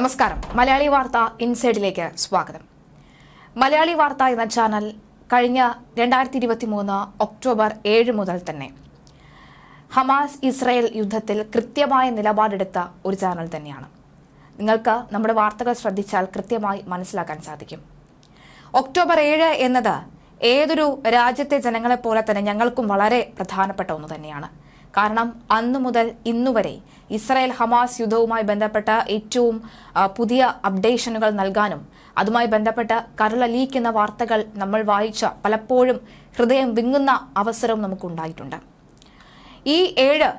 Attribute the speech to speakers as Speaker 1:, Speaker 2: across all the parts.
Speaker 1: നമസ്കാരം. മലയാളി വാർത്ത ഇൻസൈഡിലേക്ക് സ്വാഗതം. മലയാളി വാർത്ത എന്ന ചാനൽ കഴിഞ്ഞ രണ്ടായിരത്തി ഇരുപത്തി മൂന്ന് ഒക്ടോബർ ഏഴ് മുതൽ തന്നെ. ഹമാസ് ഇസ്രയേൽ യുദ്ധത്തിൽ കൃത്യമായ നിലപാടെടുത്ത ഒരു ചാനൽ തന്നെയാണ്. നിങ്ങൾക്ക് നമ്മുടെ വാർത്തകൾ ശ്രദ്ധിച്ചാൽ കൃത്യമായി മനസ്സിലാക്കാൻ സാധിക്കും. ഒക്ടോബർ ഏഴ് എന്നത് ഏതൊരു രാജ്യത്തെ ജനങ്ങളെപ്പോലെ തന്നെ ഞങ്ങൾക്കും വളരെ പ്രധാനപ്പെട്ട ഒന്ന് തന്നെയാണ്. കാരണം അന്നു മുതൽ ഇന്നുവരെ ഇസ്രായേൽ ഹമാസ് യുദ്ധവുമായി ബന്ധപ്പെട്ട ഏറ്റവും പുതിയ അപ്ഡേഷനുകൾ നൽകാനും അതുമായി ബന്ധപ്പെട്ട കരളലിയിക്കുന്ന വാർത്തകൾ നമ്മൾ വായിച്ച പലപ്പോഴും ഹൃദയം വിങ്ങുന്ന അവസരവും നമുക്കുണ്ടായിട്ടുണ്ട്. ഈ ഏഴ്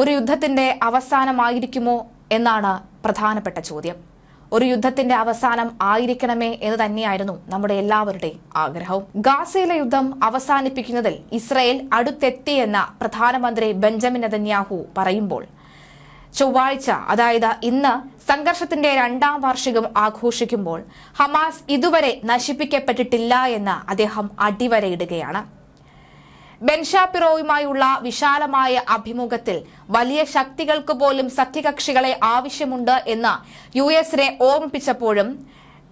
Speaker 1: ഒരു യുദ്ധത്തിന്റെ അവസാനമായിരിക്കുമോ എന്നാണ് പ്രധാനപ്പെട്ട ചോദ്യം. ഒരു യുദ്ധത്തിന്റെ അവസാനം ആയിരിക്കണമേ എന്ന് തന്നെയായിരുന്നു നമ്മുടെ എല്ലാവരുടെയും ആഗ്രഹവും. ഗാസയിലെ യുദ്ധം അവസാനിപ്പിക്കുന്നതിൽ ഇസ്രയേൽ അടുത്തെത്തിയെന്ന പ്രധാനമന്ത്രി ബെഞ്ചമിൻ നെതന്യാഹു പറയുമ്പോൾ ചൊവ്വാഴ്ച അതായത് ഇന്ന് സംഘർഷത്തിന്റെ രണ്ടാം വാർഷികം ആഘോഷിക്കുമ്പോൾ ഹമാസ് ഇതുവരെ നശിപ്പിക്കപ്പെട്ടിട്ടില്ല എന്ന് അദ്ദേഹം അടിവരയിടുകയാണ്. ബെൻഷാപിറോയുമായുള്ള വിശാലമായ അഭിമുഖത്തിൽ വലിയ ശക്തികൾക്ക് പോലും സഖ്യകക്ഷികളെ ആവശ്യമുണ്ട് എന്ന് യു എസിനെ ഓർമ്മിപ്പിച്ചപ്പോഴും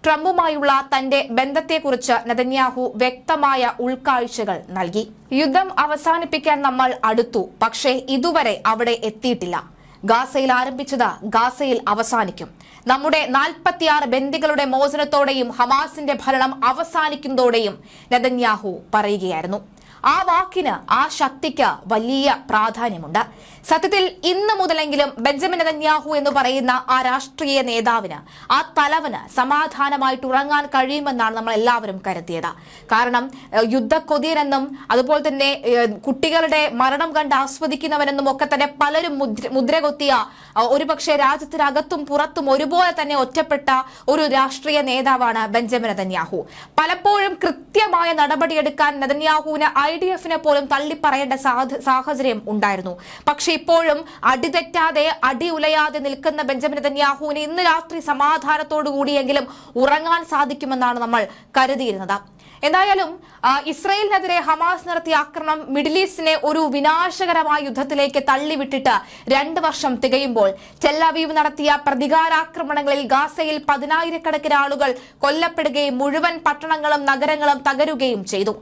Speaker 1: ട്രംപുമായുള്ള തന്റെ ബന്ധത്തെക്കുറിച്ച് നെതന്യാഹു വ്യക്തമായ ഉൾക്കാഴ്ചകൾ നൽകി. യുദ്ധം അവസാനിപ്പിക്കാൻ നമ്മൾ അടുത്തു പക്ഷേ ഇതുവരെ അവിടെ എത്തിയിട്ടില്ല. ഗാസയിൽ ആരംഭിച്ചത് ഗാസയിൽ അവസാനിക്കും. നമ്മുടെ നാൽപ്പത്തിയാറ് ബന്ദികളുടെ മോചനത്തോടെയും ഹമാസിന്റെ ഭരണം അവസാനിക്കുന്നതോടെയും നെതന്യാഹു പറയുകയായിരുന്നു. ആ വാക്കിന് ആ ശക്തിക്ക് വലിയ പ്രാധാന്യമുണ്ട്. സത്യത്തിൽ ഇന്ന് മുതലെങ്കിലും ബെഞ്ചമിൻ നെതന്യാഹു എന്ന് പറയുന്ന ആ രാഷ്ട്രീയ നേതാവിന് ആ തലവന് സമാധാനമായിട്ട് ഉറങ്ങാൻ കഴിയുമെന്നാണ് നമ്മൾ എല്ലാവരും കരുതിയത്. കാരണം യുദ്ധ യുദ്ധക്കൊതിയനെന്നും അതുപോലെ തന്നെ കുട്ടികളുടെ മരണം കണ്ട് ആസ്വദിക്കുന്നവനെന്നും ഒക്കെ തന്നെ പലരും മുദ്ര കൊത്തിയ ഒരുപക്ഷെ രാജ്യത്തിനകത്തും പുറത്തും ഒരുപോലെ തന്നെ ഒറ്റപ്പെട്ട ഒരു രാഷ്ട്രീയ നേതാവാണ് ബെഞ്ചമിൻ നെതന്യാഹു. പലപ്പോഴും കൃത്യമായ നടപടിയെടുക്കാൻ നെതന്യാഹുവിന് ഐ ഡി എഫിനെ പോലും തള്ളിപ്പറയേണ്ട സാഹചര്യം ഉണ്ടായിരുന്നു. പക്ഷെ ഇപ്പോഴും അടിതെറ്റാതെ അടി ഉലയാതെ നിൽക്കുന്ന ബെഞ്ചമിൻ നെതന്യാഹുവിന് ഇന്ന് രാത്രി സമാധാനത്തോടു കൂടിയെങ്കിലും ഉറങ്ങാൻ സാധിക്കുമെന്നാണ് നമ്മൾ കരുതിയിരുന്നത്. എന്തായാലും ഇസ്രയേലിനെതിരെ ഹമാസ് നടത്തിയ ആക്രമണം മിഡിൽ ഈസ്റ്റിനെ ഒരു വിനാശകരമായ യുദ്ധത്തിലേക്ക് തള്ളിവിട്ടിട്ട് രണ്ട് വർഷം തികയുമ്പോൾ ടെല്ലവീവ് നടത്തിയ പ്രതികാരാക്രമണങ്ങളിൽ ഗാസയിൽ പതിനായിരക്കണക്കിന് ആളുകൾ കൊല്ലപ്പെടുകയും മുഴുവൻ പട്ടണങ്ങളും നഗരങ്ങളും തകരുകയും ചെയ്തു.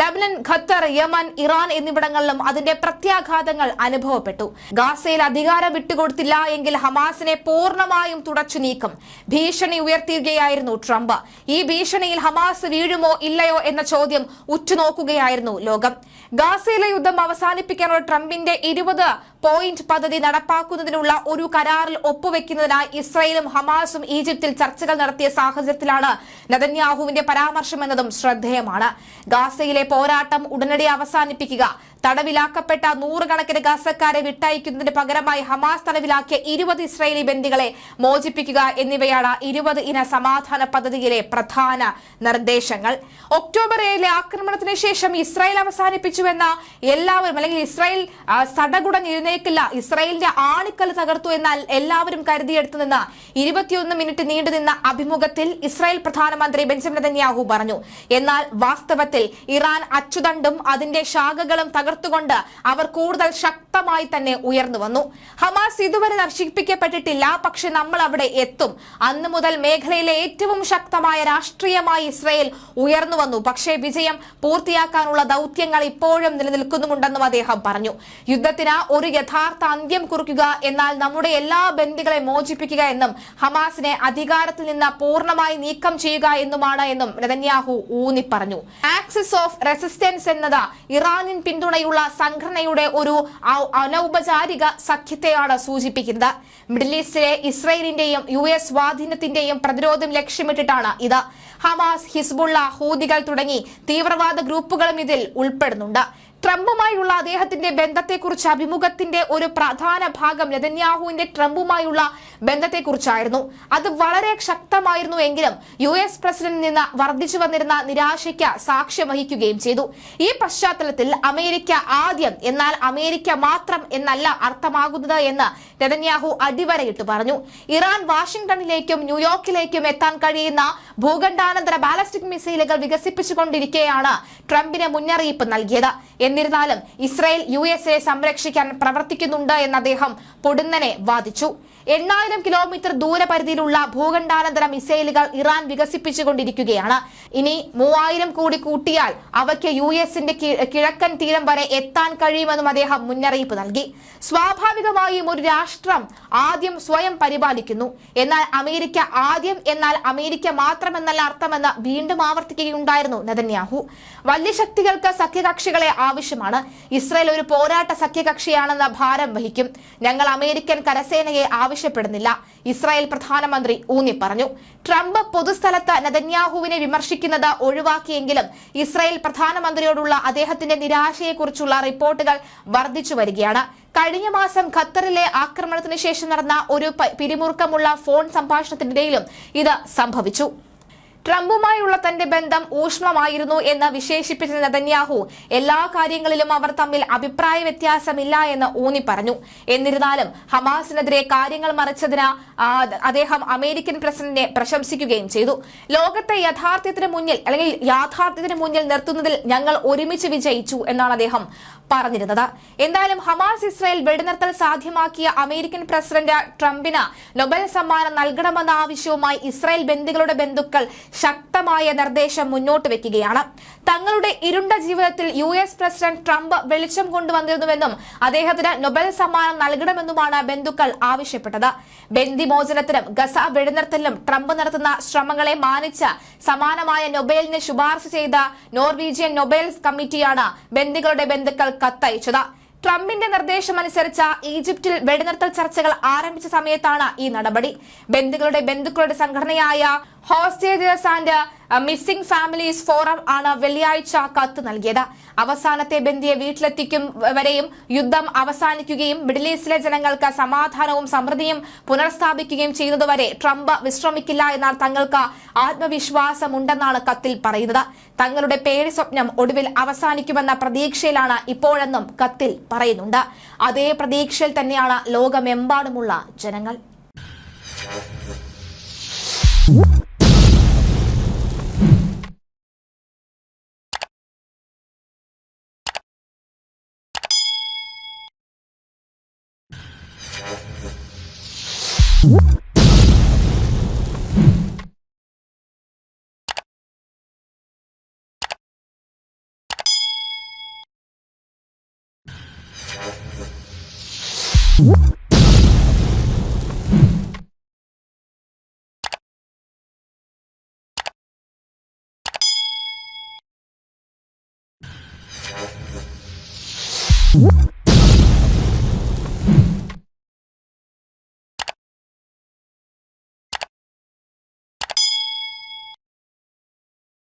Speaker 1: ലബനൻ ഖത്തർ യമൻ ഇറാൻ എന്നിവിടങ്ങളിലും അതിന്റെ പ്രത്യാഘാതങ്ങൾ അനുഭവപ്പെട്ടു. ഗാസയിൽ അധികാരം വിട്ടുകൊടുത്തില്ല എങ്കിൽ ഹമാസിനെ പൂർണമായും തുടച്ചു നീക്കും. ഭീഷണി ഉയർത്തുകയായിരുന്നു ട്രംപ്. ഈ ഭീഷണിയിൽ ഹമാസ് വീഴുമോ ഇല്ലയോ എന്ന ചോദ്യം ഉറ്റുനോക്കുകയായിരുന്നു ലോകം. ഗാസയിലെ യുദ്ധം അവസാനിപ്പിക്കാനുള്ള ട്രംപിന്റെ ഇരുപത് പോയിന്റ് പദ്ധതി നടപ്പാക്കുന്നതിനുള്ള ഒരു കരാറിൽ ഒപ്പുവെക്കുന്നതിനായി ഇസ്രയേലും ഹമാസും ഈജിപ്തിൽ ചർച്ചകൾ നടത്തിയ സാഹചര്യത്തിലാണ് നദന്യാഹുവിന്റെ പരാമർശമെന്നതും ശ്രദ്ധേയമാണ്. ഗാസയിലെ പോരാട്ടം ഉടനടി അവസാനിപ്പിക്കുക തടവിലാക്കപ്പെട്ട നൂറുകണക്കിന് ഗാസക്കാരെ വിട്ടയക്കുന്നതിന് പകരമായി ഹമാസ് തടവിലാക്കിയ ഇരുപത് ഇസ്രായേലി ബന്ദികളെ മോചിപ്പിക്കുക എന്നിവയാണ് ഇരുപത് ഇന സമാധാന പദ്ധതിയിലെ പ്രധാന നിർദ്ദേശങ്ങൾ. ഒക്ടോബർ ഏഴിലെ ആക്രമണത്തിന് ശേഷം ഇസ്രായേൽ അവസാനിപ്പിച്ചുവെന്ന എല്ലാവരും അല്ലെങ്കിൽ ഇസ്രായേൽ സടകുടഞ്ഞെഴുന്നേക്കില്ല ഇസ്രായേലിന്റെ ആണിക്കൽ തകർത്തു എന്നാൽ എല്ലാവരും കരുതിയെടുത്തു നിന്ന് ഇരുപത്തിയൊന്ന് മിനിറ്റ് നീണ്ടുനിന്ന അഭിമുഖത്തിൽ ഇസ്രായേൽ പ്രധാനമന്ത്രി ബെഞ്ചമിൻ നെതന്യാഹു പറഞ്ഞു. എന്നാൽ വാസ്തവത്തിൽ ഇറാൻ അച്ചുതണ്ടും അതിന്റെ ശാഖകളും തകർത്തുകൊണ്ട് അവർ കൂടുതൽ ശക്തമായി തന്നെ ഉയർന്നു വന്നു. ഹമാസ് ഇതുവരെ നശിപ്പിക്കപ്പെട്ടിട്ടില്ല പക്ഷെ നമ്മൾ അവിടെ എത്തും. അന്ന് മുതൽ മേഖലയിലെ ഏറ്റവും ശക്തമായ രാഷ്ട്രീയമായി ഇസ്രയേൽ ഉയർന്നു വന്നു. പക്ഷേ വിജയം പൂർത്തിയാക്കാനുള്ള ദൗത്യങ്ങൾ ഇപ്പോഴും നിലനിൽക്കുന്നുമുണ്ടെന്നും അദ്ദേഹം പറഞ്ഞു. യുദ്ധത്തിന് ഒരു യഥാർത്ഥ അന്ത്യം കുറിക്കുക എന്നാൽ നമ്മുടെ എല്ലാ ബന്ധികളെ മോചിപ്പിക്കുക എന്നും ഹമാസിനെ അധികാരത്തിൽ നിന്ന് പൂർണമായി നീക്കം ചെയ്യുക എന്നുമാണ് എന്നും നെതന്യാഹു ഊന്നി പറഞ്ഞു ആക്സിസ് ഓഫ് റെസിസ്റ്റൻസ് എന്നത് ഇറാനിയൻ പിന്തുണയുള്ള സംഘടനയുടെ ഒരു അനൗപചാരിക സഖ്യത്തെയാണ് സൂചിപ്പിക്കുന്നത്. മിഡിൽ ഈസ്റ്റിലെ ഇസ്രയേലിന്റെയും യു എസ് സ്വാധീനത്തിന്റെയും പ്രതിരോധം ലക്ഷ്യമിട്ടിട്ടാണ് ഇത്. ഹമാസ് ഹിസ്ബുള്ള ഹൂദികൾ തുടങ്ങി തീവ്രവാദ ഗ്രൂപ്പുകളും ഇതിൽ ഉൾപ്പെടുന്നുണ്ട്. ട്രംപുമായുള്ള അദ്ദേഹത്തിന്റെ ബന്ധത്തെക്കുറിച്ച് അഭിമുഖത്തിന്റെ ഒരു പ്രധാന ഭാഗം നെതന്യാഹുവിന്റെ ട്രംപുമായുള്ള ബന്ധത്തെക്കുറിച്ചായിരുന്നു. അത് വളരെ ശക്തമായിരുന്നു എങ്കിലും യു എസ് പ്രസിഡന്റിൽ നിന്ന് വർദ്ധിച്ചു വന്നിരുന്ന നിരാശയ്ക്ക് സാക്ഷ്യം വഹിക്കുകയും ചെയ്തു. ഈ പശ്ചാത്തലത്തിൽ അമേരിക്ക ആദ്യം എന്നാൽ അമേരിക്ക മാത്രം എന്നല്ല അർത്ഥമാകുന്നത് എന്ന് നെതന്യാഹു അടിവരയിട്ട് പറഞ്ഞു. ഇറാൻ വാഷിംഗ്ടണിലേക്കും ന്യൂയോർക്കിലേക്കും എത്താൻ കഴിയുന്ന ഭൂഖണ്ഡാനന്തര ബാലസ്റ്റിക് മിസൈലുകൾ വികസിപ്പിച്ചുകൊണ്ടിരിക്കെയാണ് ട്രംപിന് മുന്നറിയിപ്പ് നൽകിയത്. എന്നിരുന്നാലും ഇസ്രയേൽ യു സംരക്ഷിക്കാൻ പ്രവർത്തിക്കുന്നുണ്ട് എന്ന് അദ്ദേഹം പൊടുന്നനെ വാദിച്ചു. എണ്ണായിരം കിലോമീറ്റർ ദൂരപരിധിയിലുള്ള ഭൂഖണ്ഡാനന്തര മിസൈലുകൾ ഇറാൻ വികസിപ്പിച്ചുകൊണ്ടിരിക്കുകയാണ്. ഇനി മൂവായിരം കൂടി കൂട്ടിയാൽ അവയ്ക്ക് യു എസിന്റെ കിഴക്കൻ തീരം വരെ എത്താൻ കഴിയുമെന്നും അദ്ദേഹം മുന്നറിയിപ്പ് നൽകി. സ്വാഭാവികമായും ഒരു രാഷ്ട്രം ആദ്യം സ്വയം പരിപാലിക്കുന്നു. എന്നാൽ അമേരിക്ക ആദ്യം എന്നാൽ അമേരിക്ക മാത്രമെന്നല്ല അർത്ഥമെന്ന് വീണ്ടും ആവർത്തിക്കുകയുണ്ടായിരുന്നു നെതന്യാഹു. വലിയ ശക്തികൾക്ക് സഖ്യകക്ഷികളെ ആവശ്യമാണ്. ഇസ്രയേൽ ഒരു പോരാട്ട സഖ്യകക്ഷിയാണെന്ന ഭാരം വഹിക്കും. ഞങ്ങൾ അമേരിക്കൻ കരസേനയെ ആവശ്യപ്പെടുന്നില്ല. ഇസ്രായേൽ പ്രധാനമന്ത്രി ഊന്നി പറഞ്ഞു. ട്രംപ് പൊതുസ്ഥലത്ത് നെതന്യാഹുവിനെ വിമർശിക്കുന്നത് ഒഴിവാക്കിയെങ്കിലും ഇസ്രായേൽ പ്രധാനമന്ത്രിയോടുള്ള അദ്ദേഹത്തിന്റെ നിരാശയെക്കുറിച്ചുള്ള റിപ്പോർട്ടുകൾ വർദ്ധിച്ചു വരികയാണ്. കഴിഞ്ഞ മാസം ഖത്തറിലെ ആക്രമണത്തിന് ശേഷം നടന്ന ഒരു പിരിമുറുക്കമുള്ള ഫോൺ സംഭാഷണത്തിനിടയിലും ഇത് സംഭവിച്ചു. ട്രംപുമായുള്ള തന്റെ ബന്ധം ഊഷ്മമായിരുന്നു എന്ന് വിശേഷിപ്പിച്ച നെതന്യാഹു എല്ലാ കാര്യങ്ങളിലും അവർ തമ്മിൽ അഭിപ്രായ വ്യത്യാസമില്ല എന്ന് ഊന്നി പറഞ്ഞു. എന്നിരുന്നാലും ഹമാസിനെതിരെ കാര്യങ്ങൾ മറിച്ചതിന് അദ്ദേഹം അമേരിക്കൻ പ്രസിഡന്റിനെ പ്രശംസിക്കുകയും ചെയ്തു. ലോകത്തെ യഥാർത്ഥത്തിന് മുന്നിൽ അല്ലെങ്കിൽ യാഥാർത്ഥ്യത്തിന് മുന്നിൽ നിർത്തുന്നതിൽ ഞങ്ങൾ ഒരുമിച്ച് വിജയിച്ചു എന്നാണ് അദ്ദേഹം പറഞ്ഞിരുന്നത്. എന്തായാലും ഹമാസ് ഇസ്രായേൽ വെടിനിർത്തൽ സാധ്യമാക്കിയ അമേരിക്കൻ പ്രസിഡന്റ് ട്രംപിന് നൊബൽ സമ്മാനം നൽകണമെന്ന ആവശ്യവുമായി ഇസ്രായേൽ ബന്ധുക്കളുടെ ബന്ധുക്കൾ ശക്തമായ നിർദ്ദേശം മുന്നോട്ട് വയ്ക്കുകയാണ് തങ്ങളുടെ ഇരുണ്ട ജീവിതത്തിൽ യു എസ് പ്രസിഡന്റ് ട്രംപ് വെളിച്ചം കൊണ്ടുവന്നിരുന്നുവെന്നും അദ്ദേഹത്തിന് നൊബൽ സമ്മാനം നൽകണമെന്നുമാണ് ബന്ധുക്കൾ ആവശ്യപ്പെട്ടത്. ബന്ദിമോചനത്തിനും ഗസ വെടിനിർത്തലിനും ട്രംപ് നടത്തുന്ന ശ്രമങ്ങളെ മാനിച്ച് സമാനമായ നൊബേലിന് ശുപാർശ ചെയ്ത നോർവീജിയൻ നൊബേൽ കമ്മിറ്റിയാണ് ബന്ദികളുടെ ബന്ധുക്കൾ കത്തയച്ചത്. ട്രംപിന്റെ നിർദ്ദേശമനുസരിച്ച് ഈജിപ്തിൽ വെടിനിർത്തൽ ചർച്ചകൾ ആരംഭിച്ച സമയത്താണ് ഈ നടപടി. ബന്ധുക്കളുടെ ബന്ധുക്കളുടെ സംഘടനയായ hostages and missing families forum ആണ് വെള്ളിയാഴ്ച കത്ത് നൽകിയത്. അവസാനത്തെ ബന്ധിയെ വീട്ടിലെത്തിക്കും വരെയും യുദ്ധം അവസാനിക്കുകയും മിഡിൽ ഈസ്റ്റിലെ ജനങ്ങൾക്ക് സമാധാനവും സമൃദ്ധിയും പുനഃസ്ഥാപിക്കുകയും ചെയ്യുന്നതുവരെ ട്രംപ് വിശ്രമിക്കില്ല എന്നാൽ തങ്ങൾക്ക് ആത്മവിശ്വാസമുണ്ടെന്നാണ് കത്തിൽ പറയുന്നത്. തങ്ങളുടെ പേടി സ്വപ്നം ഒടുവിൽ അവസാനിക്കുമെന്ന പ്രതീക്ഷയിലാണ് ഇപ്പോഴെന്നും കത്തിൽ പറയുന്നുണ്ട്. അതേ പ്രതീക്ഷയിൽ തന്നെയാണ് ലോകമെമ്പാടുമുള്ള ജനങ്ങൾ.
Speaker 2: What?